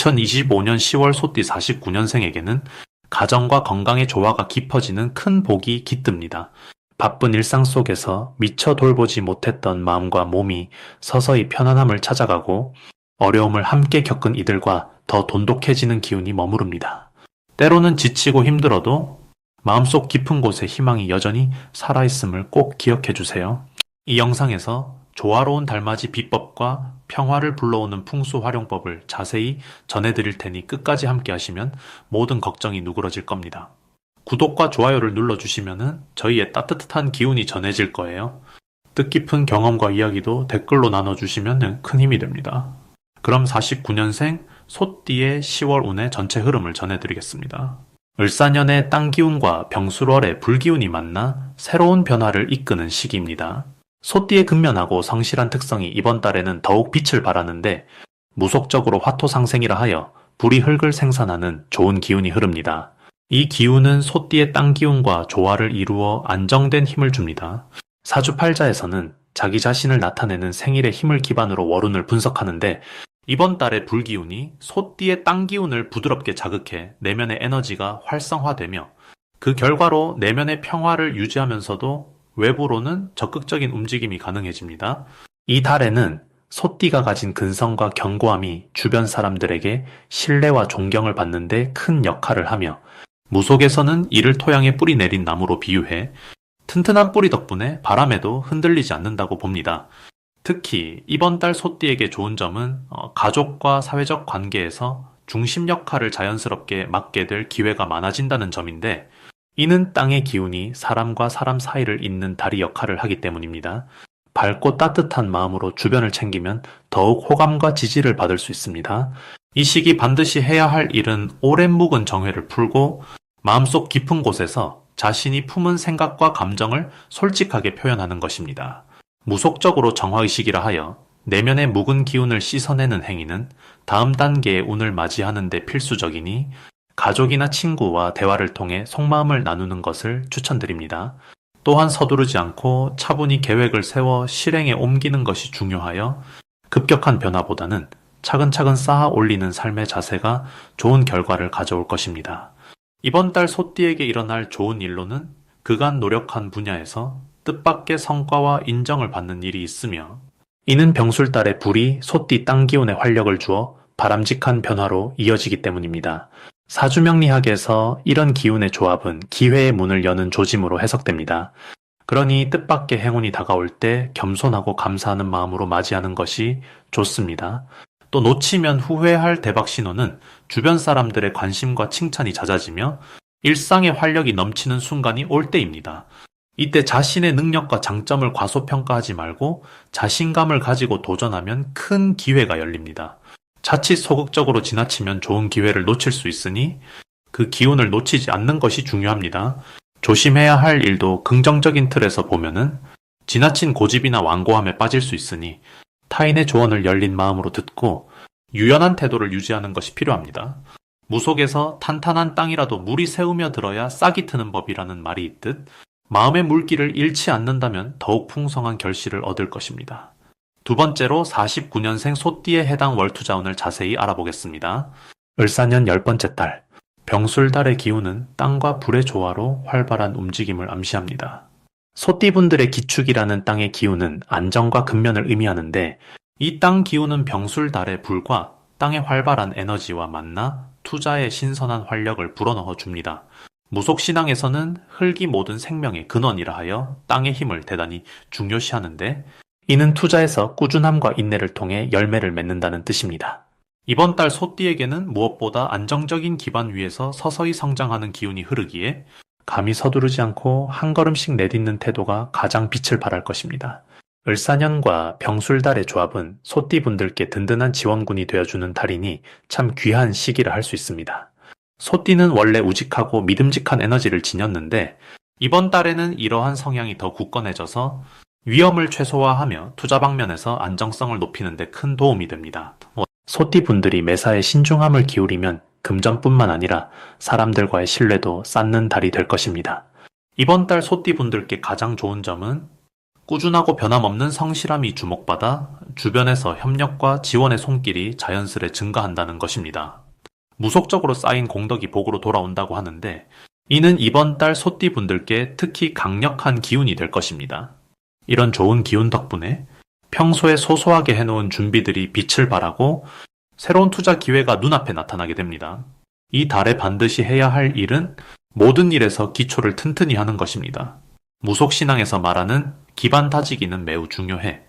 2025년 10월 소띠 49년생에게는 가정과 건강의 조화가 깊어지는 큰 복이 깃듭니다. 바쁜 일상 속에서 미처 돌보지 못했던 마음과 몸이 서서히 편안함을 찾아가고 어려움을 함께 겪은 이들과 더 돈독해지는 기운이 머무릅니다. 때로는 지치고 힘들어도 마음속 깊은 곳에 희망이 여전히 살아있음을 꼭 기억해 주세요. 이 영상에서 조화로운 달맞이 비법과 평화를 불러오는 풍수 활용법을 자세히 전해드릴 테니 끝까지 함께 하시면 모든 걱정이 누그러질 겁니다. 구독과 좋아요를 눌러주시면 저희의 따뜻한 기운이 전해질 거예요. 뜻깊은 경험과 이야기도 댓글로 나눠주시면 큰 힘이 됩니다. 그럼 49년생 소띠의 10월 운의 전체 흐름을 전해드리겠습니다. 을사년의 땅 기운과 병술월의 불기운이 만나 새로운 변화를 이끄는 시기입니다. 소띠의 근면하고 성실한 특성이 이번 달에는 더욱 빛을 발하는데 무속적으로 화토 상생이라 하여 불이 흙을 생산하는 좋은 기운이 흐릅니다. 이 기운은 소띠의 땅 기운과 조화를 이루어 안정된 힘을 줍니다. 사주팔자에서는 자기 자신을 나타내는 생일의 힘을 기반으로 월운을 분석하는데 이번 달의 불기운이 소띠의 땅 기운을 부드럽게 자극해 내면의 에너지가 활성화되며 그 결과로 내면의 평화를 유지하면서도 외부로는 적극적인 움직임이 가능해집니다. 이 달에는 소띠가 가진 근성과 견고함이 주변 사람들에게 신뢰와 존경을 받는데 큰 역할을 하며 무속에서는 이를 토양에 뿌리 내린 나무로 비유해 튼튼한 뿌리 덕분에 바람에도 흔들리지 않는다고 봅니다. 특히 이번 달 소띠에게 좋은 점은 어, 가족과 사회적 관계에서 중심 역할을 자연스럽게 맡게 될 기회가 많아진다는 점인데 이는 땅의 기운이 사람과 사람 사이를 잇는 다리 역할을 하기 때문입니다. 밝고 따뜻한 마음으로 주변을 챙기면 더욱 호감과 지지를 받을 수 있습니다. 이 시기 반드시 해야 할 일은 오랜 묵은 정회를 풀고 마음속 깊은 곳에서 자신이 품은 생각과 감정을 솔직하게 표현하는 것입니다. 무속적으로 정화의식이라 하여 내면의 묵은 기운을 씻어내는 행위는 다음 단계의 운을 맞이하는 데 필수적이니 가족이나 친구와 대화를 통해 속마음을 나누는 것을 추천드립니다. 또한 서두르지 않고 차분히 계획을 세워 실행에 옮기는 것이 중요하여 급격한 변화보다는 차근차근 쌓아 올리는 삶의 자세가 좋은 결과를 가져올 것입니다. 이번 달 소띠에게 일어날 좋은 일로는 그간 노력한 분야에서 뜻밖의 성과와 인정을 받는 일이 있으며 이는 병술달의 불이 소띠 땅 기운에 활력을 주어 바람직한 변화로 이어지기 때문입니다. 사주명리학에서 이런 기운의 조합은 기회의 문을 여는 조짐으로 해석됩니다. 그러니 뜻밖의 행운이 다가올 때 겸손하고 감사하는 마음으로 맞이하는 것이 좋습니다. 또 놓치면 후회할 대박 신호는 주변 사람들의 관심과 칭찬이 잦아지며 일상의 활력이 넘치는 순간이 올 때입니다. 이때 자신의 능력과 장점을 과소평가하지 말고 자신감을 가지고 도전하면 큰 기회가 열립니다. 자칫 소극적으로 지나치면 좋은 기회를 놓칠 수 있으니 그 기운을 놓치지 않는 것이 중요합니다. 조심해야 할 일도 긍정적인 틀에서 보면은 지나친 고집이나 완고함에 빠질 수 있으니 타인의 조언을 열린 마음으로 듣고 유연한 태도를 유지하는 것이 필요합니다. 무속에서 탄탄한 땅이라도 물이 새우며 들어야 싹이 트는 법이라는 말이 있듯 마음의 물기를 잃지 않는다면 더욱 풍성한 결실을 얻을 것입니다. 두 번째로 49년생 소띠에 해당 월투자운을 자세히 알아보겠습니다. 을사년 열 번째 달, 병술달의 기운은 땅과 불의 조화로 활발한 움직임을 암시합니다. 소띠분들의 기축이라는 땅의 기운은 안정과 근면을 의미하는데 이 땅 기운은 병술달의 불과 땅의 활발한 에너지와 만나 투자의 신선한 활력을 불어넣어 줍니다. 무속신앙에서는 흙이 모든 생명의 근원이라 하여 땅의 힘을 대단히 중요시하는데 이는 투자에서 꾸준함과 인내를 통해 열매를 맺는다는 뜻입니다. 이번 달 소띠에게는 무엇보다 안정적인 기반 위에서 서서히 성장하는 기운이 흐르기에 감히 서두르지 않고 한 걸음씩 내딛는 태도가 가장 빛을 발할 것입니다. 을사년과 병술달의 조합은 소띠분들께 든든한 지원군이 되어주는 달이니 참 귀한 시기를 할수 있습니다. 소띠는 원래 우직하고 믿음직한 에너지를 지녔는데 이번 달에는 이러한 성향이 더 굳건해져서 위험을 최소화하며 투자 방면에서 안정성을 높이는 데 큰 도움이 됩니다. 뭐 소띠 분들이 매사에 신중함을 기울이면 금전뿐만 아니라 사람들과의 신뢰도 쌓는 달이 될 것입니다. 이번 달 소띠 분들께 가장 좋은 점은 꾸준하고 변함없는 성실함이 주목받아 주변에서 협력과 지원의 손길이 자연스레 증가한다는 것입니다. 무속적으로 쌓인 공덕이 복으로 돌아온다고 하는데 이는 이번 달 소띠 분들께 특히 강력한 기운이 될 것입니다. 이런 좋은 기운 덕분에 평소에 소소하게 해놓은 준비들이 빛을 발하고 새로운 투자 기회가 눈앞에 나타나게 됩니다. 이 달에 반드시 해야 할 일은 모든 일에서 기초를 튼튼히 하는 것입니다. 무속신앙에서 말하는 기반 다지기는 매우 중요해.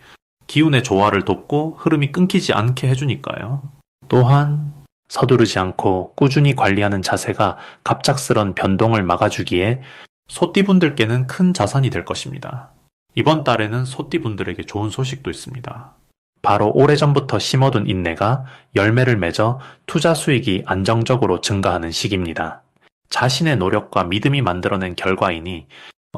기운의 조화를 돕고 흐름이 끊기지 않게 해주니까요. 또한 서두르지 않고 꾸준히 관리하는 자세가 갑작스런 변동을 막아주기에 소띠분들께는 큰 자산이 될 것입니다. 이번 달에는 소띠분들에게 좋은 소식도 있습니다. 바로 오래전부터 심어둔 인내가 열매를 맺어 투자 수익이 안정적으로 증가하는 시기입니다. 자신의 노력과 믿음이 만들어낸 결과이니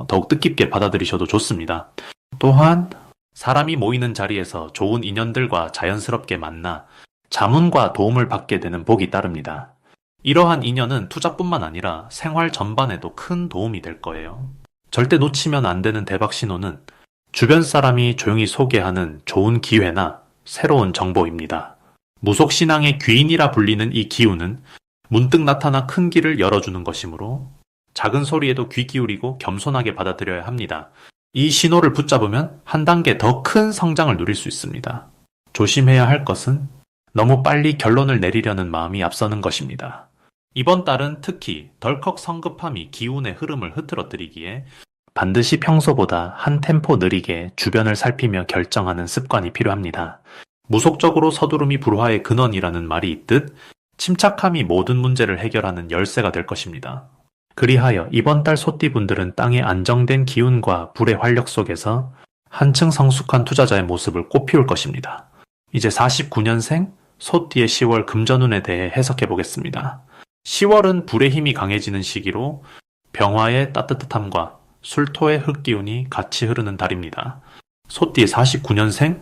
더욱 뜻깊게 받아들이셔도 좋습니다. 또한 사람이 모이는 자리에서 좋은 인연들과 자연스럽게 만나 자문과 도움을 받게 되는 복이 따릅니다. 이러한 인연은 투자뿐만 아니라 생활 전반에도 큰 도움이 될 거예요. 절대 놓치면 안 되는 대박 신호는 주변 사람이 조용히 소개하는 좋은 기회나 새로운 정보입니다. 무속신앙의 귀인이라 불리는 이 기운은 문득 나타나 큰 길을 열어주는 것이므로 작은 소리에도 귀 기울이고 겸손하게 받아들여야 합니다. 이 신호를 붙잡으면 한 단계 더 큰 성장을 누릴 수 있습니다. 조심해야 할 것은 너무 빨리 결론을 내리려는 마음이 앞서는 것입니다. 이번 달은 특히 덜컥 성급함이 기운의 흐름을 흐트러뜨리기에 반드시 평소보다 한 템포 느리게 주변을 살피며 결정하는 습관이 필요합니다. 무속적으로 서두름이 불화의 근원이라는 말이 있듯 침착함이 모든 문제를 해결하는 열쇠가 될 것입니다. 그리하여 이번 달 소띠분들은 땅의 안정된 기운과 불의 활력 속에서 한층 성숙한 투자자의 모습을 꽃피울 것입니다. 이제 49년생 소띠의 10월 금전운에 대해 해석해 보겠습니다. 10월은 불의 힘이 강해지는 시기로 병화의 따뜻함과 술토의 흙기운이 같이 흐르는 달입니다. 소띠 49년생,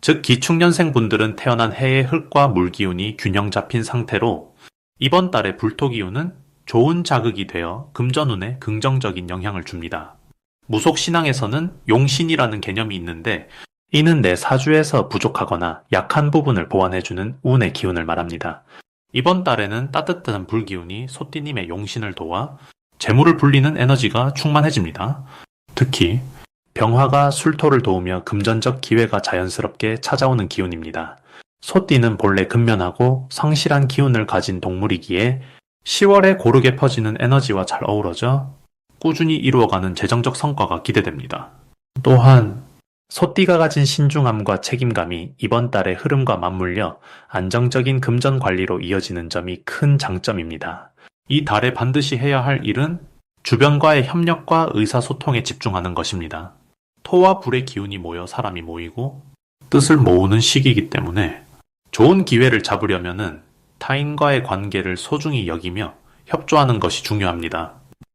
즉 기축년생 분들은 태어난 해의 흙과 물기운이 균형 잡힌 상태로 이번 달의 불토기운은 좋은 자극이 되어 금전운에 긍정적인 영향을 줍니다. 무속 신앙에서는 용신이라는 개념이 있는데 이는 내 사주에서 부족하거나 약한 부분을 보완해주는 운의 기운을 말합니다. 이번 달에는 따뜻한 불기운이 소띠님의 용신을 도와 재물을 불리는 에너지가 충만해집니다. 특히 병화가 술토를 도우며 금전적 기회가 자연스럽게 찾아오는 기운입니다. 소띠는 본래 근면하고 성실한 기운을 가진 동물이기에 10월에 고르게 퍼지는 에너지와 잘 어우러져 꾸준히 이루어가는 재정적 성과가 기대됩니다. 또한 소띠가 가진 신중함과 책임감이 이번 달의 흐름과 맞물려 안정적인 금전 관리로 이어지는 점이 큰 장점입니다. 이 달에 반드시 해야 할 일은 주변과의 협력과 의사소통에 집중하는 것입니다. 토와 불의 기운이 모여 사람이 모이고 뜻을 모으는 시기이기 때문에 좋은 기회를 잡으려면은 타인과의 관계를 소중히 여기며 협조하는 것이 중요합니다.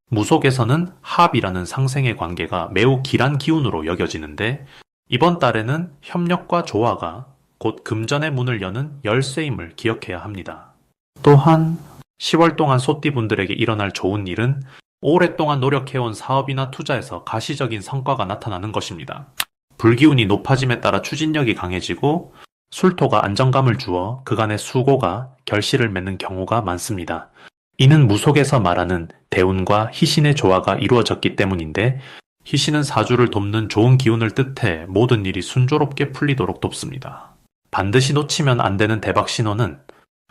무속에서는 합이라는 상생의 관계가 매우 길한 기운으로 여겨지는데 이번 달에는 협력과 조화가 곧 금전의 문을 여는 열쇠임을 기억해야 합니다. 또한 10월 동안 소띠분들에게 일어날 좋은 일은 오랫동안 노력해온 사업이나 투자에서 가시적인 성과가 나타나는 것입니다. 불기운이 높아짐에 따라 추진력이 강해지고 술토가 안정감을 주어 그간의 수고가 결실을 맺는 경우가 많습니다. 이는 무속에서 말하는 대운과 희신의 조화가 이루어졌기 때문인데 희신은 사주를 돕는 좋은 기운을 뜻해 모든 일이 순조롭게 풀리도록 돕습니다. 반드시 놓치면 안 되는 대박 신호는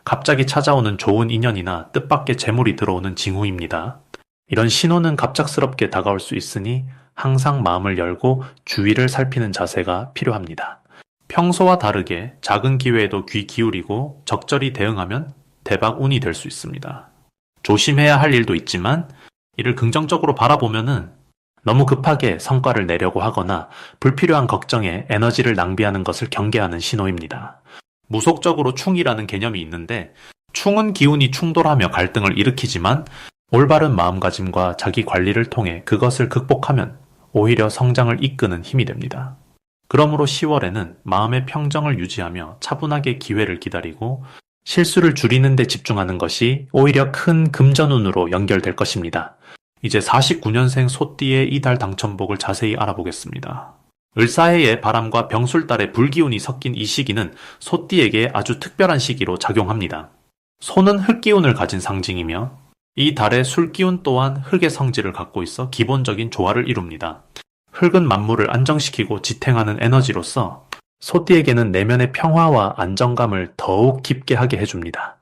갑자기 찾아오는 좋은 인연이나 뜻밖의 재물이 들어오는 징후입니다. 이런 신호는 갑작스럽게 다가올 수 있으니 항상 마음을 열고 주위를 살피는 자세가 필요합니다. 평소와 다르게 작은 기회에도 귀 기울이고 적절히 대응하면 대박 운이 될 수 있습니다. 조심해야 할 일도 있지만 이를 긍정적으로 바라보면은 너무 급하게 성과를 내려고 하거나 불필요한 걱정에 에너지를 낭비하는 것을 경계하는 신호입니다. 무속적으로 충이라는 개념이 있는데 충은 기운이 충돌하며 갈등을 일으키지만 올바른 마음가짐과 자기 관리를 통해 그것을 극복하면 오히려 성장을 이끄는 힘이 됩니다. 그러므로 10월에는 마음의 평정을 유지하며 차분하게 기회를 기다리고 실수를 줄이는 데 집중하는 것이 오히려 큰 금전운으로 연결될 것입니다. 이제 49년생 소띠의 이달 당첨복을 자세히 알아보겠습니다. 을사해의 바람과 병술달의 불기운이 섞인 이 시기는 소띠에게 아주 특별한 시기로 작용합니다. 소는 흙기운을 가진 상징이며 이 달의 술기운 또한 흙의 성질을 갖고 있어 기본적인 조화를 이룹니다. 흙은 만물을 안정시키고 지탱하는 에너지로서 소띠에게는 내면의 평화와 안정감을 더욱 깊게 하게 해줍니다.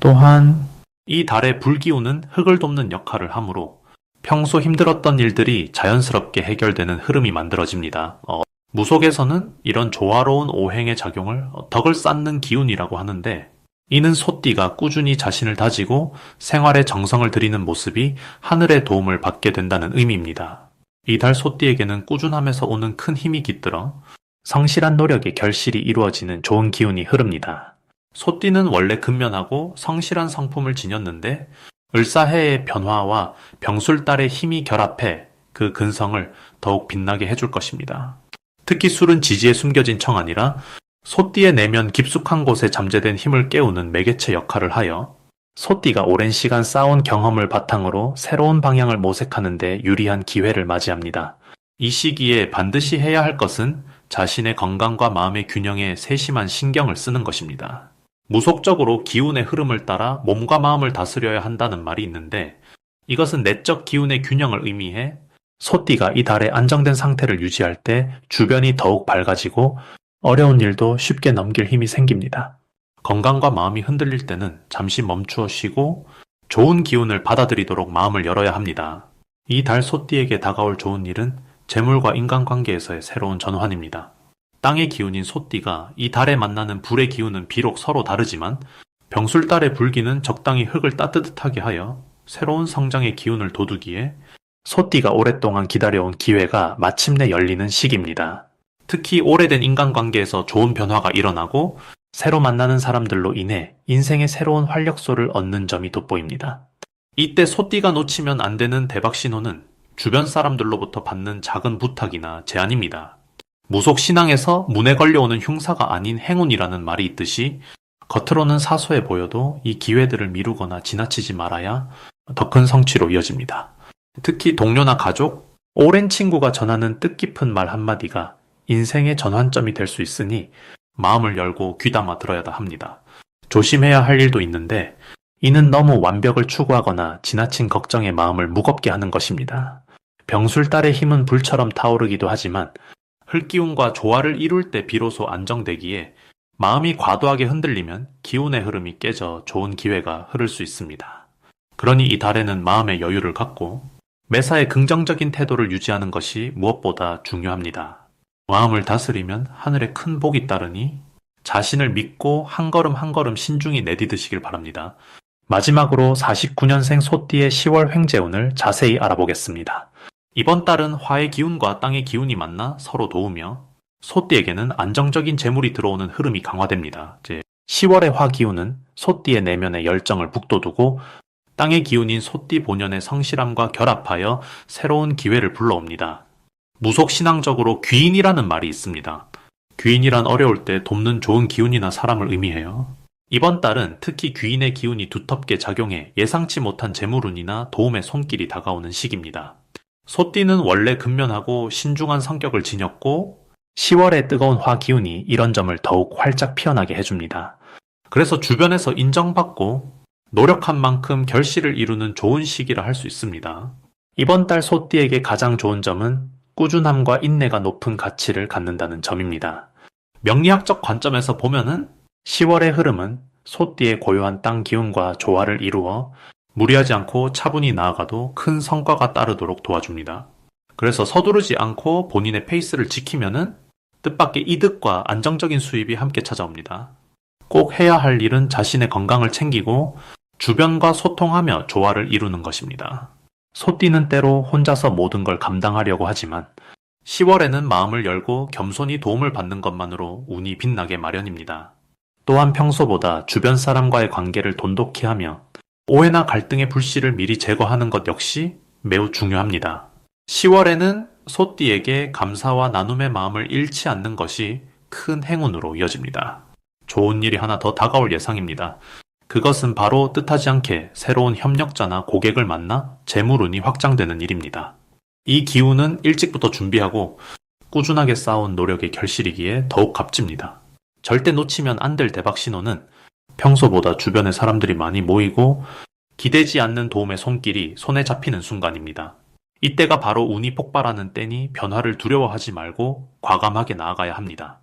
또한 이 달의 불기운은 흙을 돕는 역할을 하므로 평소 힘들었던 일들이 자연스럽게 해결되는 흐름이 만들어집니다. 어, 무속에서는 이런 조화로운 오행의 작용을 덕을 쌓는 기운이라고 하는데 이는 소띠가 꾸준히 자신을 다지고 생활에 정성을 들이는 모습이 하늘의 도움을 받게 된다는 의미입니다. 이달 소띠에게는 꾸준함에서 오는 큰 힘이 깃들어 성실한 노력의 결실이 이루어지는 좋은 기운이 흐릅니다. 소띠는 원래 근면하고 성실한 성품을 지녔는데 을사해의 변화와 병술달의 힘이 결합해 그 근성을 더욱 빛나게 해줄 것입니다. 특히 술은 지지에 숨겨진 청아니라 소띠의 내면 깊숙한 곳에 잠재된 힘을 깨우는 매개체 역할을 하여 소띠가 오랜 시간 쌓아온 경험을 바탕으로 새로운 방향을 모색하는데 유리한 기회를 맞이합니다. 이 시기에 반드시 해야 할 것은 자신의 건강과 마음의 균형에 세심한 신경을 쓰는 것입니다. 무속적으로 기운의 흐름을 따라 몸과 마음을 다스려야 한다는 말이 있는데 이것은 내적 기운의 균형을 의미해 소띠가 이 달에 안정된 상태를 유지할 때 주변이 더욱 밝아지고 어려운 일도 쉽게 넘길 힘이 생깁니다. 건강과 마음이 흔들릴 때는 잠시 멈추어 쉬고 좋은 기운을 받아들이도록 마음을 열어야 합니다. 이 달 소띠에게 다가올 좋은 일은 재물과 인간관계에서의 새로운 전환입니다. 땅의 기운인 소띠가 이 달에 만나는 불의 기운은 비록 서로 다르지만 병술달의 불기는 적당히 흙을 따뜻하게 하여 새로운 성장의 기운을 돋우기에 소띠가 오랫동안 기다려온 기회가 마침내 열리는 시기입니다. 특히 오래된 인간관계에서 좋은 변화가 일어나고 새로 만나는 사람들로 인해 인생의 새로운 활력소를 얻는 점이 돋보입니다. 이때 소띠가 놓치면 안 되는 대박 신호는 주변 사람들로부터 받는 작은 부탁이나 제안입니다. 무속 신앙에서 문에 걸려오는 흉사가 아닌 행운이라는 말이 있듯이 겉으로는 사소해 보여도 이 기회들을 미루거나 지나치지 말아야 더 큰 성취로 이어집니다. 특히 동료나 가족, 오랜 친구가 전하는 뜻깊은 말 한마디가 인생의 전환점이 될 수 있으니 마음을 열고 귀담아 들어야 합니다. 조심해야 할 일도 있는데 이는 너무 완벽을 추구하거나 지나친 걱정의 마음을 무겁게 하는 것입니다. 병술달의 힘은 불처럼 타오르기도 하지만 흙기운과 조화를 이룰 때 비로소 안정되기에 마음이 과도하게 흔들리면 기운의 흐름이 깨져 좋은 기회가 흐를 수 있습니다. 그러니 이 달에는 마음의 여유를 갖고 매사에 긍정적인 태도를 유지하는 것이 무엇보다 중요합니다. 마음을 다스리면 하늘에 큰 복이 따르니 자신을 믿고 한 걸음 한 걸음 신중히 내디드시길 바랍니다. 마지막으로 49년생 소띠의 10월 횡재운을 자세히 알아보겠습니다. 이번 달은 화의 기운과 땅의 기운이 만나 서로 도우며 소띠에게는 안정적인 재물이 들어오는 흐름이 강화됩니다. 이제 10월의 화 기운은 소띠의 내면의 열정을 북돋우고 땅의 기운인 소띠 본연의 성실함과 결합하여 새로운 기회를 불러옵니다. 무속 신앙적으로 귀인이라는 말이 있습니다. 귀인이란 어려울 때 돕는 좋은 기운이나 사람을 의미해요. 이번 달은 특히 귀인의 기운이 두텁게 작용해 예상치 못한 재물운이나 도움의 손길이 다가오는 시기입니다. 소띠는 원래 근면하고 신중한 성격을 지녔고 10월의 뜨거운 화 기운이 이런 점을 더욱 활짝 피어나게 해줍니다. 그래서 주변에서 인정받고 노력한 만큼 결실을 이루는 좋은 시기라 할 수 있습니다. 이번 달 소띠에게 가장 좋은 점은 꾸준함과 인내가 높은 가치를 갖는다는 점입니다. 명리학적 관점에서 보면은 10월의 흐름은 소띠의 고요한 땅 기운과 조화를 이루어 무리하지 않고 차분히 나아가도 큰 성과가 따르도록 도와줍니다. 그래서 서두르지 않고 본인의 페이스를 지키면은 뜻밖의 이득과 안정적인 수입이 함께 찾아옵니다. 꼭 해야 할 일은 자신의 건강을 챙기고 주변과 소통하며 조화를 이루는 것입니다. 소띠는 때로 혼자서 모든 걸 감당하려고 하지만 10월에는 마음을 열고 겸손히 도움을 받는 것만으로 운이 빛나게 마련입니다. 또한 평소보다 주변 사람과의 관계를 돈독히 하며 오해나 갈등의 불씨를 미리 제거하는 것 역시 매우 중요합니다. 10월에는 소띠에게 감사와 나눔의 마음을 잃지 않는 것이 큰 행운으로 이어집니다. 좋은 일이 하나 더 다가올 예상입니다. 그것은 바로 뜻하지 않게 새로운 협력자나 고객을 만나 재물운이 확장되는 일입니다. 이 기운은 일찍부터 준비하고 꾸준하게 쌓아온 노력의 결실이기에 더욱 값집니다. 절대 놓치면 안 될 대박 신호는 평소보다 주변에 사람들이 많이 모이고 기대지 않는 도움의 손길이 손에 잡히는 순간입니다. 이때가 바로 운이 폭발하는 때니 변화를 두려워하지 말고 과감하게 나아가야 합니다.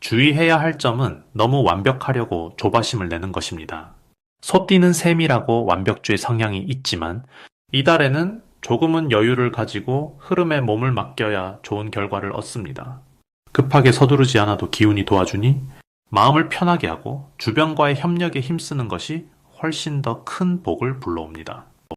주의해야 할 점은 너무 완벽하려고 조바심을 내는 것입니다. 소띠는 셈이라고 완벽주의 성향이 있지만 이달에는 조금은 여유를 가지고 흐름에 몸을 맡겨야 좋은 결과를 얻습니다. 급하게 서두르지 않아도 기운이 도와주니 마음을 편하게 하고 주변과의 협력에 힘쓰는 것이 훨씬 더 큰 복을 불러옵니다.